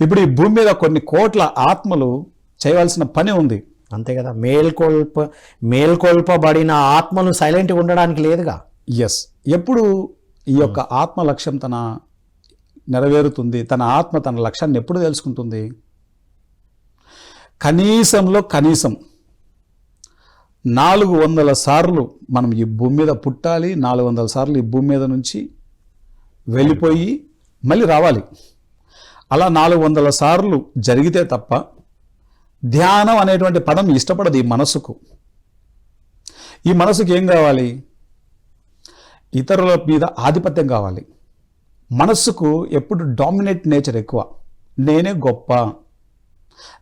ఇప్పుడు ఈ భూమి మీద కొన్ని కోట్ల ఆత్మలు చేయవలసిన పని ఉంది. అంతే కదా. మేల్కొల్ప మేల్కొల్పబడిన ఆత్మలు సైలెంట్గా ఉండడానికి లేదుగా. ఎస్ ఎప్పుడు ఈ యొక్క ఆత్మ లక్ష్యం తన నెరవేరుతుంది తన ఆత్మ తన లక్ష్యాన్ని ఎప్పుడు తెలుసుకుంటుంది? కనీసంలో కనీసం నాలుగు వందల సార్లు మనం ఈ భూమి మీద పుట్టాలి నాలుగు వందల సార్లు ఈ భూమి మీద నుంచి వెళ్ళిపోయి మళ్ళీ రావాలి. అలా నాలుగు వందల సార్లు జరిగితే తప్ప ధ్యానం అనేటువంటి పదం ఇష్టపడదు ఈ మనసుకు. ఈ మనసుకి ఏం కావాలి? ఇతరుల మీద ఆధిపత్యం కావాలి. మనస్సుకు ఎప్పుడు డామినేట్ నేచర్ ఎక్కువ. నేనే గొప్ప.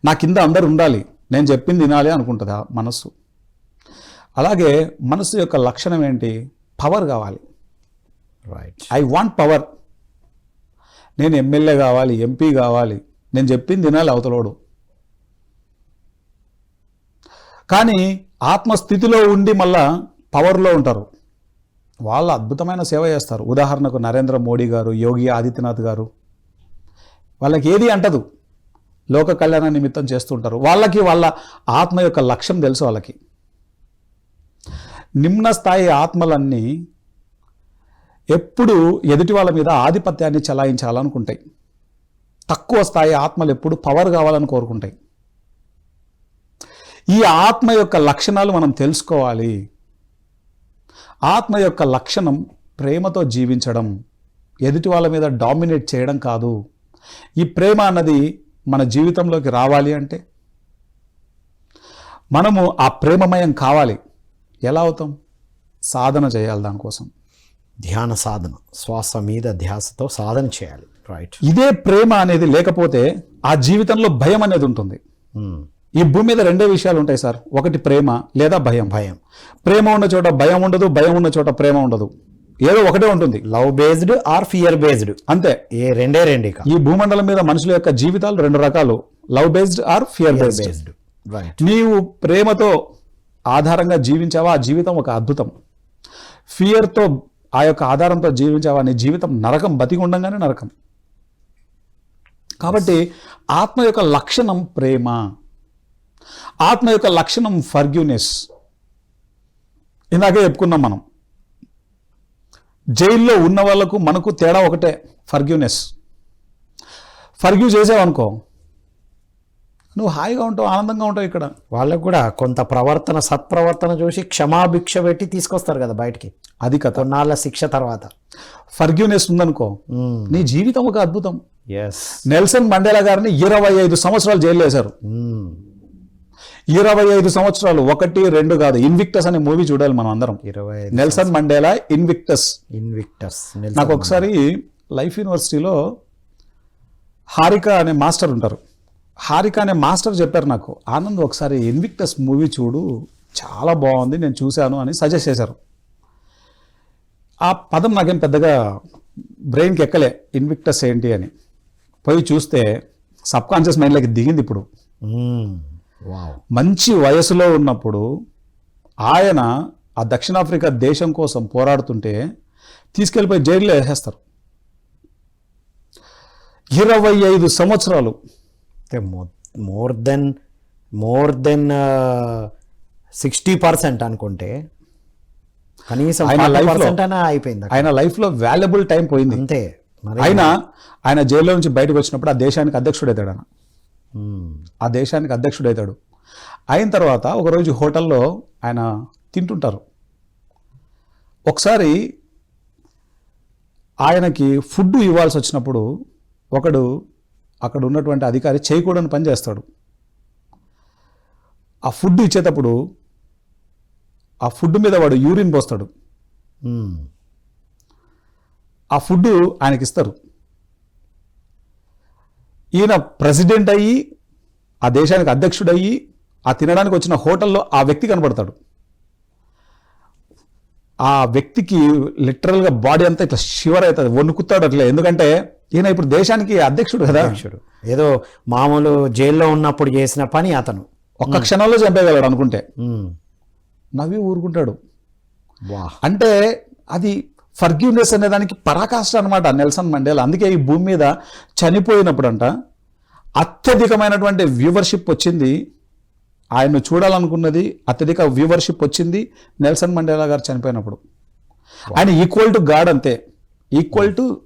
నా కింద అందరు ఉండాలి. నేను చెప్పింది వినాలి అనుకుంటుంది ఆ మనస్సు అలాగే మనస్సు యొక్క లక్షణం ఏంటి? పవర్ కావాలి. Right I want power. నేను ఎమ్మెల్యే కావాలి ఎంపీ కావాలి. నేను చెప్పింది తినాలి అవతలోడు. కానీ ఆత్మస్థితిలో ఉండి మళ్ళా పవర్లో ఉంటారు. వాళ్ళు అద్భుతమైన సేవ చేస్తారు. ఉదాహరణకు నరేంద్ర మోడీ గారు యోగి ఆదిత్యనాథ్ గారు. వాళ్ళకి ఏది అంటదు. లోక కళ్యాణ నిమిత్తం చేస్తుంటారు. వాళ్ళకి వాళ్ళ ఆత్మ యొక్క లక్ష్యం తెలుసు వాళ్ళకి. నిమ్న స్థాయి ఆత్మలన్నీ ఎప్పుడు ఎదుటి వాళ్ళ మీద ఆధిపత్యాన్ని చలాయించాలనుకుంటాయి. తక్కువ స్థాయి ఆత్మలు ఎప్పుడు పవర్ కావాలని కోరుకుంటాయి. ఈ ఆత్మ యొక్క లక్షణాలు మనం తెలుసుకోవాలి. ఆత్మ యొక్క లక్షణం ప్రేమతో జీవించడం ఎదుటి వాళ్ళ మీద డామినేట్ చేయడం కాదు. ఈ ప్రేమ అన్నది మన జీవితంలోకి రావాలి అంటే మనము ఆ ప్రేమమయం కావాలి. ఎలా అవుతాం? సాధన చేయాలి దానికోసం. ధ్యాన సాధన శ్వాస మీద ధ్యాసతో సాధన చేయాలి. రైట్ ఇదే ప్రేమ అనేది లేకపోతే ఆ జీవితంలో భయం అనేది ఉంటుంది. Hmm. ఈ భూమి మీద రెండే విషయాలు ఉంటాయి సార్. ఒకటి ప్రేమ లేదా భయం. భయం. ప్రేమ ఉన్న చోట భయం ఉండదు భయం ఉన్న చోట ప్రేమ ఉండదు. ఏదో ఒకటే ఉంటుంది. Love based or fear based అంతే. ఏ రెండే రెండు ఈ భూమండలం మీద మనుషుల యొక్క జీవితాలు రెండు రకాలు. Love based or fear based నీవు ప్రేమతో ఆధారంగా జీవించావా? ఆ జీవితం ఒక అద్భుతం. ఫియర్తో ఆ యొక్క ఆధారంతో జీవించావా నీ జీవితం నరకం బతికి ఉండగానే నరకం. కాబట్టి ఆత్మ యొక్క లక్షణం ప్రేమ ఆత్మ యొక్క లక్షణం ఫర్గ్యూనెస్ ఇందాకే చెప్పుకున్నాం మనం. జైల్లో ఉన్న వాళ్ళకు మనకు తేడా ఒకటే ఫర్గ్యూనెస్ ఫర్గ్యూ చేసావనుకో నువ్వు హాయిగా ఉంటావు ఆనందంగా ఉంటావు ఇక్కడ. వాళ్ళకు కూడా కొంత ప్రవర్తన సత్ప్రవర్తన చూసి క్షమాభిక్ష పెట్టి తీసుకొస్తారు కదా బయటికి. అది కథ కొన్నాళ్ళ శిక్ష తర్వాత. ఫర్గ్యూనెస్ ఉందనుకో. నీ జీవితం ఒక అద్భుతం. ఎస్ నెల్సన్ మండేలా గారిని ఇరవై ఐదు సంవత్సరాలు జైలు వేశారు. ఇరవై ఐదు సంవత్సరాలు ఒకటి రెండు కాదు ఇన్విక్టస్ అనే మూవీ చూడాలి మనం అందరం. ఇరవై నెల్సన్ మండేలా ఇన్విక్టస్. ఇన్విక్టర్స్ నాకు ఒకసారి లైఫ్ యూనివర్సిటీలో హారిక అనే మాస్టర్ ఉంటారు. హారిక అనే మాస్టర్ చెప్పారు నాకు ఆనంద్ ఒకసారి ఇన్విక్టస్ మూవీ చూడు చాలా బాగుంది నేను చూశాను అని సజెస్ట్ చేశారు. ఆ పదం నాకేం పెద్దగా బ్రెయిన్కి ఎక్కలే ఇన్విక్టస్ ఏంటి అని. పోయి చూస్తే సబ్ కాన్షియస్ మైండ్లోకి దిగింది ఇప్పుడు. మంచి వయసులో ఉన్నప్పుడు ఆయన ఆ దక్షిణాఫ్రికా దేశం కోసం పోరాడుతుంటే తీసుకెళ్ళిపోయి జైల్లో వేసేస్తారు. ఇరవై ఐదు సంవత్సరాలు more than more than sixty percent అనుకుంటే కనీసం ఆయన life లో- పర్సెంట్ అయినా అయిపోయింది. ఆయన లైఫ్లో వాల్యుబుల్ టైం పోయింది. అంతే. ఆయన ఆయన జైల్లో నుంచి బయటకు వచ్చినప్పుడు ఆ దేశానికి అధ్యక్షుడు అవుతాడు ఆయన. ఆ దేశానికి అధ్యక్షుడు అవుతాడు అయిన తర్వాత ఒకరోజు హోటల్లో ఆయన తింటుంటారు. ఒకసారి ఆయనకి ఫుడ్ ఇవ్వాల్సి వచ్చినప్పుడు ఒకడు అక్కడ ఉన్నటువంటి అధికారి చేయకూడని పని చేస్తాడు. ఆ ఫుడ్ ఇచ్చేటప్పుడు ఆ ఫుడ్ మీద వాడు యూరిన్ పోస్తాడు. ఆ ఫుడ్ ఆయనకి ఇస్తారు. ఈయన ప్రెసిడెంట్ అయ్యి ఆ దేశానికి అధ్యక్షుడు అయ్యి ఆ తినడానికి వచ్చిన హోటల్లో ఆ వ్యక్తి కనబడతాడు. ఆ వ్యక్తికి లిటరల్గా బాడీ అంతా ఇట్లా షివర్ అవుతుంది వణుకుతాడు అట్లా. ఎందుకంటే ఈయన ఇప్పుడు దేశానికి అధ్యక్షుడు కదా. అధ్యక్షుడు. ఏదో మామూలు జైల్లో ఉన్నప్పుడు చేసిన పని అతను. ఒక్క క్షణంలో చంపేయగలడు అనుకుంటే. నవ్వి ఊరుకుంటాడు. అంటే అది ఫర్గ్యూనెస్ అనే దానికి పరాకాష్ట అనమాట నెల్సన్ మండేలా. అందుకే ఈ భూమి మీద చనిపోయినప్పుడంట అత్యధికమైనటువంటి వ్యూవర్షిప్ వచ్చింది. ఆయన్ను చూడాలనుకున్నది అత్యధిక వ్యూవర్షిప్ వచ్చింది నెల్సన్ మండేలా గారు చనిపోయినప్పుడు. ఆయన ఈక్వల్ టు గాడ్ అంతే. ఈక్వల్ టు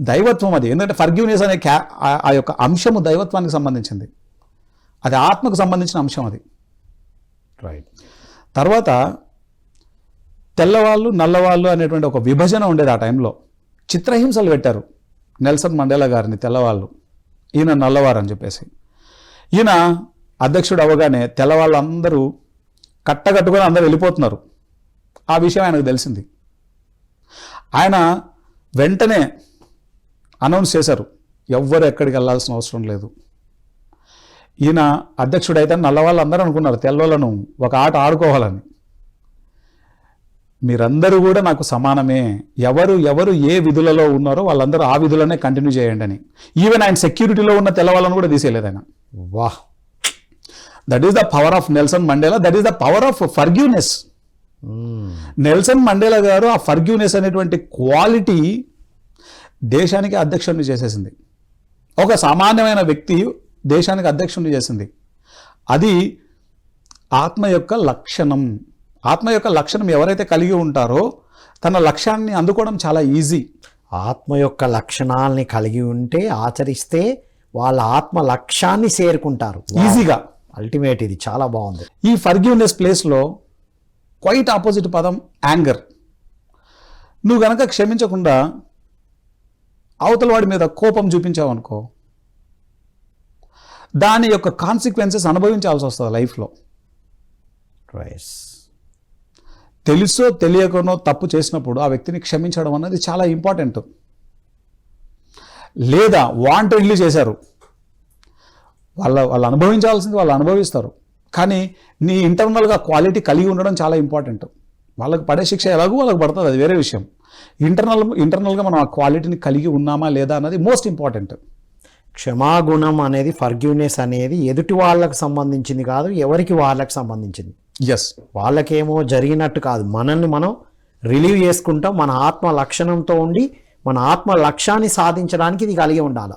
దైవత్వం అది. ఎందుకంటే ఫర్గ్యూనెస్ అనే క్యా ఆ- యొక్క అంశము దైవత్వానికి సంబంధించింది. అది ఆత్మకు సంబంధించిన అంశం అది. రైట్ తర్వాత తెల్లవాళ్ళు నల్లవాళ్ళు అనేటువంటి ఒక విభజన ఉండేది ఆ టైంలో. చిత్రహింసలు పెట్టారు నెల్సన్ మండేలా గారిని తెల్లవాళ్ళు. ఈయన నల్లవారు అని చెప్పేసి. ఈయన అధ్యక్షుడు అవ్వగానే తెల్లవాళ్ళందరూ కట్టగట్టుకొని అందరూ వెళ్ళిపోతున్నారు. ఆ విషయం ఆయనకు తెలిసింది. ఆయన వెంటనే అనౌన్స్ చేశారు. ఎవ్వరు ఎక్కడికి వెళ్ళాల్సిన అవసరం లేదు. ఈయన అధ్యక్షుడు అయితే నల్లవాళ్ళు అందరూ అనుకున్నారు తెల్లవాళ్ళను ఒక ఆట ఆడుకోవాలని. మీరందరూ కూడా నాకు సమానమే. ఎవరు ఎవరు ఏ విధులలో ఉన్నారో వాళ్ళందరూ ఆ విధులనే కంటిన్యూ చేయండి అని. ఈవెన్ ఆయన సెక్యూరిటీలో ఉన్న తెల్లవాళ్ళను కూడా తీసేయలేదు ఆయన. వాహ్! That is the power of Nelson Mandela that is the power of forgiveness. Nelson Mandela గారు ఆ ఫర్గ్యూనెస్ అనేటువంటి క్వాలిటీ దేశానికి అధ్యక్షుడిని చేసేసింది. ఒక సామాన్యమైన వ్యక్తి దేశానికి అధ్యక్షుడిని చేసింది. అది ఆత్మ యొక్క లక్షణం. ఆత్మ యొక్క లక్షణం ఎవరైతే కలిగి ఉంటారో తన లక్ష్యాన్ని అందుకోవడం చాలా ఈజీ. ఆత్మ యొక్క లక్షణాలని కలిగి ఉంటే ఆచరిస్తే వాళ్ళ ఆత్మ లక్ష్యాన్ని చేరుకుంటారు. ఈజీగా. అల్టిమేట్ ఇది. చాలా బాగుంది. ఈ ఫర్గ్యూనెస్ ప్లేస్లో క్వైట్ ఆపోజిట్ పదం యాంగర్. నువ్వు గనక క్షమించకుండా అవతల వాడి మీద కోపం చూపించావు అనుకో దాని యొక్క కాన్సిక్వెన్సెస్ అనుభవించాల్సి వస్తుంది లైఫ్లో. రైస్ తెలుసో తెలియకనో తప్పు చేసినప్పుడు ఆ వ్యక్తిని క్షమించడం అన్నది చాలా ఇంపార్టెంట్ లేదా వాంటెడ్లీ చేశారు. వాళ్ళ వాళ్ళు అనుభవించాల్సింది వాళ్ళు అనుభవిస్తారు. కానీ నీ ఇంటర్నల్గా క్వాలిటీ కలిగి ఉండడం చాలా ఇంపార్టెంట్ వాళ్ళకి పడే శిక్ష ఎలాగో వాళ్ళకి పడుతుంది అది వేరే విషయం. ఇంటర్నల్ ఇంటర్నల్గా మనం ఆ క్వాలిటీని కలిగి ఉన్నామా లేదా అన్నది మోస్ట్ ఇంపార్టెంట్ క్షమాగుణం అనేది ఫర్గ్యూనెస్ అనేది ఎదుటి వాళ్ళకు సంబంధించింది కాదు ఎవరికి వాళ్ళకి సంబంధించింది. ఎస్ వాళ్ళకేమో జరిగినట్టు కాదు. మనల్ని మనం రిలీవ్ చేసుకుంటాం మన ఆత్మ లక్షణంతో ఉండి మన ఆత్మ లక్ష్యాన్ని సాధించడానికి ఇది కలిగి ఉండాలి.